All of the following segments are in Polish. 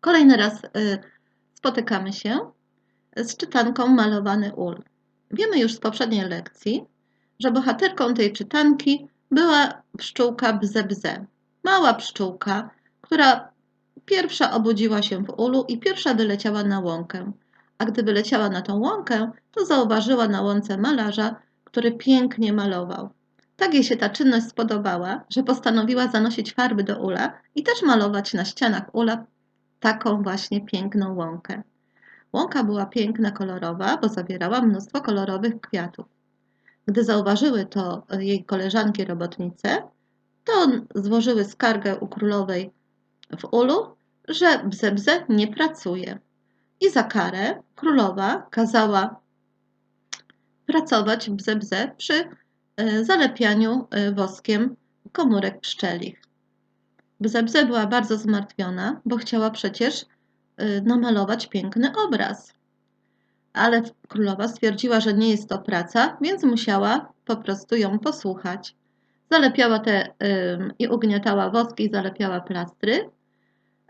Kolejny raz y, spotykamy się z czytanką Malowany ul. Wiemy już z poprzedniej lekcji, że bohaterką tej czytanki była pszczółka Bze Bze. Mała pszczółka, która pierwsza obudziła się w ulu i pierwsza wyleciała na łąkę. A gdy wyleciała na tą łąkę, to zauważyła na łące malarza, który pięknie malował. Tak jej się ta czynność spodobała, że postanowiła zanosić farby do ula i też malować na ścianach ula taką właśnie piękną łąkę. Łąka była piękna, kolorowa, bo zawierała mnóstwo kolorowych kwiatów. Gdy zauważyły to jej koleżanki robotnice, to złożyły skargę u królowej w ulu, że Bze Bze nie pracuje. I za karę królowa kazała pracować Bze Bze przy e, zalepianiu e, woskiem komórek pszczelich. Bze Bze była bardzo zmartwiona, bo chciała przecież y, namalować piękny obraz. Ale królowa stwierdziła, że nie jest to praca, więc musiała po prostu ją posłuchać. Zalepiała te i ugniatała woski zalepiała plastry,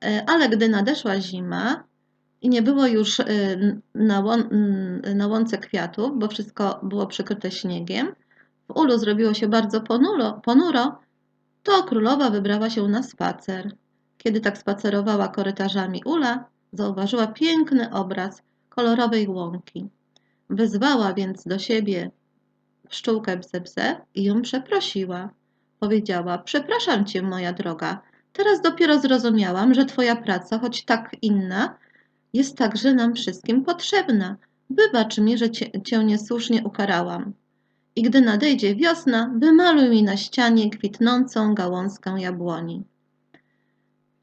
y, ale gdy nadeszła zima i nie było już y, na, łą na łące kwiatów, bo wszystko było przykryte śniegiem, w ulu zrobiło się bardzo ponuro, ponuro to królowa wybrała się na spacer. Kiedy tak spacerowała korytarzami ula, zauważyła piękny obraz kolorowej łąki. Wyzwała więc do siebie pszczółkę Bzebze i ją przeprosiła. Powiedziała, przepraszam cię, moja droga, teraz dopiero zrozumiałam, że twoja praca, choć tak inna, jest także nam wszystkim potrzebna. Wybacz mi, że cię, cię niesłusznie ukarałam i gdy nadejdzie wiosna, wymaluj mi na ścianie kwitnącą gałązkę jabłoni.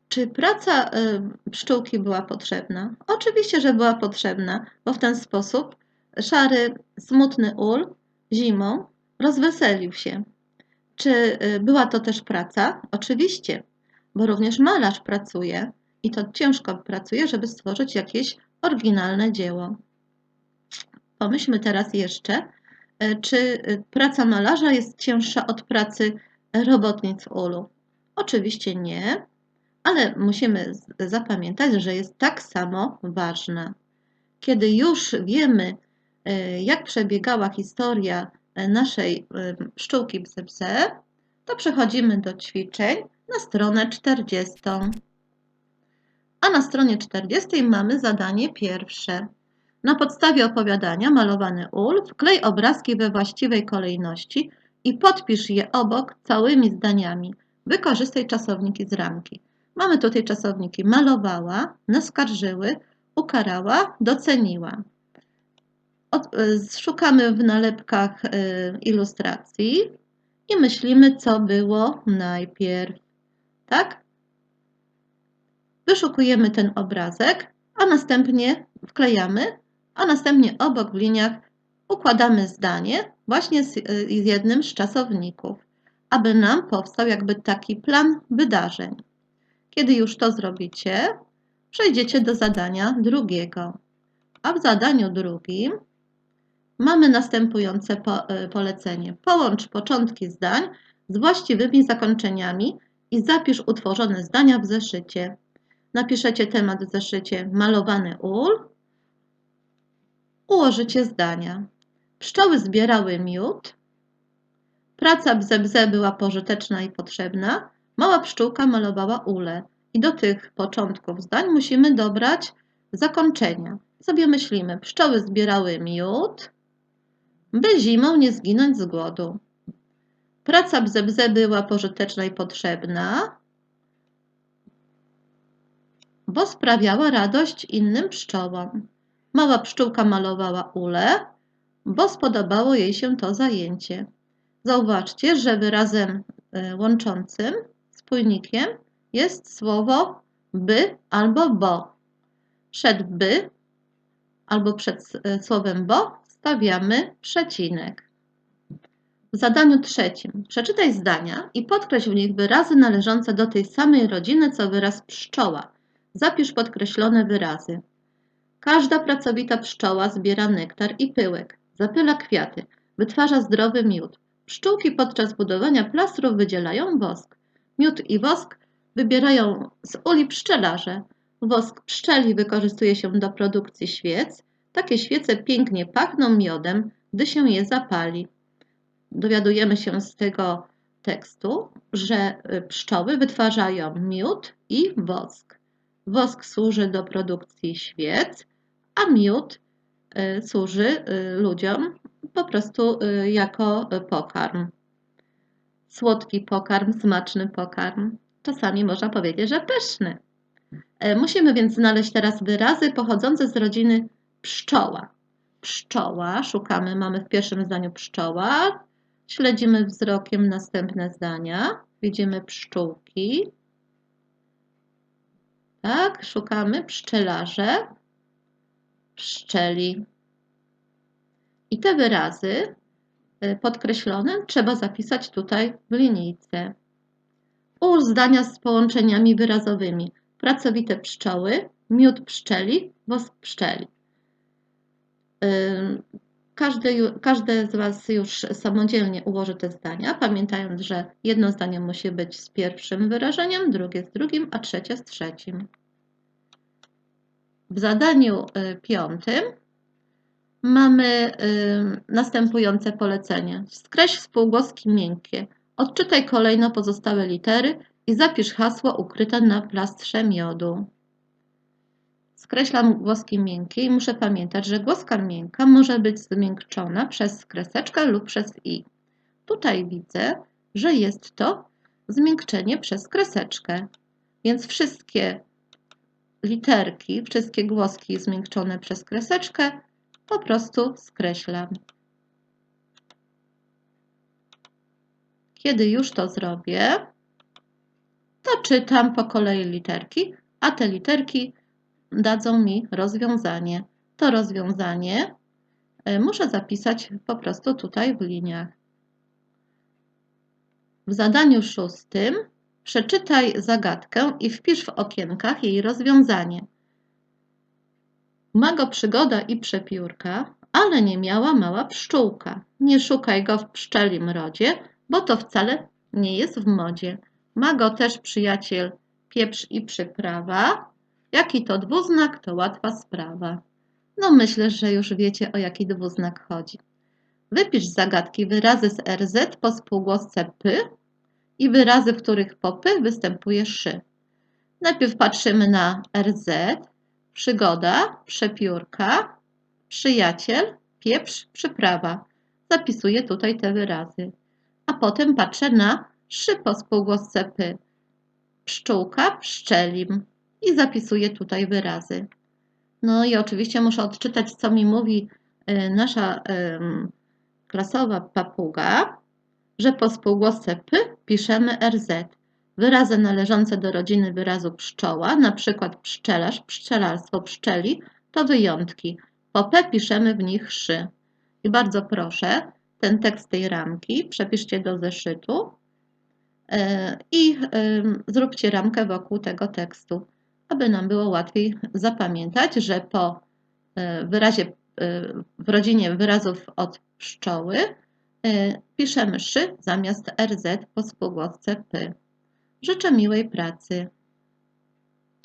Czy praca y, pszczółki była potrzebna? Oczywiście, że była potrzebna, bo w ten sposób szary, smutny ul zimą rozweselił się. Czy y, była to też praca? Oczywiście, bo również malarz pracuje i to ciężko pracuje, żeby stworzyć jakieś oryginalne dzieło. Pomyślmy teraz jeszcze, czy e, praca malarza jest cięższa od pracy robotnic ulu? Oczywiście nie, ale musimy zapamiętać, że jest tak samo ważna. Kiedy już wiemy, e, jak przebiegała historia naszej pszczółki bzebze, to przechodzimy do ćwiczeń na stronę 40. A na stronie 40 mamy zadanie pierwsze. Na podstawie opowiadania Malowany ul wklej obrazki we właściwej kolejności i podpisz je obok całymi zdaniami. Wykorzystaj czasowniki z ramki. Mamy tutaj czasowniki malowała, naskarżyły, ukarała, doceniła. Od, y, szukamy w nalepkach y, ilustracji i myślimy, co było najpierw. Tak? Wyszukujemy ten obrazek, a następnie wklejamy a następnie obok w liniach układamy zdanie właśnie z, z jednym z czasowników, aby nam powstał jakby taki plan wydarzeń. Kiedy już to zrobicie, przejdziecie do zadania drugiego. A w zadaniu drugim mamy następujące po, e, polecenie. Połącz początki zdań z właściwymi zakończeniami i zapisz utworzone zdania w zeszycie. Napiszecie temat w zeszycie malowany ul, Ułożycie zdania. Pszczoły zbierały miód. Praca bze była pożyteczna i potrzebna. Mała pszczółka malowała ule. I do tych początków zdań musimy dobrać zakończenia. Sobie myślimy, pszczoły zbierały miód, by zimą nie zginąć z głodu. Praca bze była pożyteczna i potrzebna, bo sprawiała radość innym pszczołom. Mała pszczółka malowała ule, bo spodobało jej się to zajęcie. Zauważcie, że wyrazem e, łączącym, spójnikiem jest słowo by albo bo. Przed by albo przed e, słowem bo stawiamy przecinek. W zadaniu trzecim przeczytaj zdania i podkreśl w nich wyrazy należące do tej samej rodziny co wyraz pszczoła. Zapisz podkreślone wyrazy. Każda pracowita pszczoła zbiera nektar i pyłek, zapyla kwiaty, wytwarza zdrowy miód. Pszczółki podczas budowania plastrów wydzielają wosk. Miód i wosk wybierają z uli pszczelarze. Wosk pszczeli wykorzystuje się do produkcji świec. Takie świece pięknie pachną miodem, gdy się je zapali. Dowiadujemy się z tego tekstu, że y, pszczoły wytwarzają miód i wosk. Wosk służy do produkcji świec, a miód y, służy y, ludziom po prostu jako pokarm. Słodki pokarm, smaczny pokarm. Czasami można powiedzieć, że pyszny. E, musimy więc znaleźć teraz wyrazy pochodzące z rodziny pszczoła. Pszczoła, szukamy, mamy w pierwszym zdaniu pszczoła, śledzimy wzrokiem następne zdania, widzimy pszczółki, tak, szukamy pszczelarze, pszczeli. I te wyrazy e, podkreślone trzeba zapisać tutaj w linijce. Ułóż zdania z połączeniami wyrazowymi pracowite pszczoły, miód pszczeli, wosk pszczeli. Każdy, każde z Was już samodzielnie ułoży te zdania, pamiętając, że jedno zdanie musi być z pierwszym wyrażeniem, drugie z drugim, a trzecie z trzecim. W zadaniu y, piątym mamy następujące polecenie. Skreśl spółgłoski miękkie. Odczytaj kolejno pozostałe litery i zapisz hasło ukryte na plastrze miodu. Skreślam głoski miękkie i muszę pamiętać, że głoska miękka może być zmiękczona przez kreseczkę lub przez i. Tutaj widzę, że jest to zmiękczenie przez kreseczkę. Więc wszystkie literki, wszystkie głoski zmiękczone przez kreseczkę po prostu skreślam. Kiedy już to zrobię, to czytam po kolei literki, a te literki dadzą mi rozwiązanie. To rozwiązanie e, muszę zapisać po prostu tutaj w liniach. W zadaniu szóstym przeczytaj zagadkę i wpisz w okienkach jej rozwiązanie. Ma go przygoda i przepiórka, ale nie miała mała pszczółka. Nie szukaj go w pszczelim rodzie, bo to wcale nie jest w modzie. Ma go też przyjaciel pieprz i przyprawa. Jaki to dwuznak, to łatwa sprawa. No myślę, że już wiecie, o jaki dwuznak chodzi. Wypisz zagadki wyrazy z RZ po spółgłosce P i wyrazy, w których po P występuje szy. Najpierw patrzymy na RZ, przygoda, przepiórka, przyjaciel, pieprz, przyprawa. Zapisuję tutaj te wyrazy. A potem patrzę na szy po spółgłosce P. Pszczółka, pszczelim. I zapisuję tutaj wyrazy. No i oczywiście muszę odczytać, co mi mówi y, nasza klasowa papuga, że po spółgłosce P piszemy RZ. Wyrazy należące do rodziny wyrazu pszczoła, przykład pszczelarz, pszczelarstwo, pszczeli, to wyjątki. Po P piszemy w nich szy. I bardzo proszę, ten tekst tej ramki przepiszcie do zeszytu E, i zróbcie ramkę wokół tego tekstu, aby nam było łatwiej zapamiętać, że po e, wyrazie e, w rodzinie wyrazów od pszczoły piszemy szy zamiast rz po spółgłosce p. Życzę miłej pracy.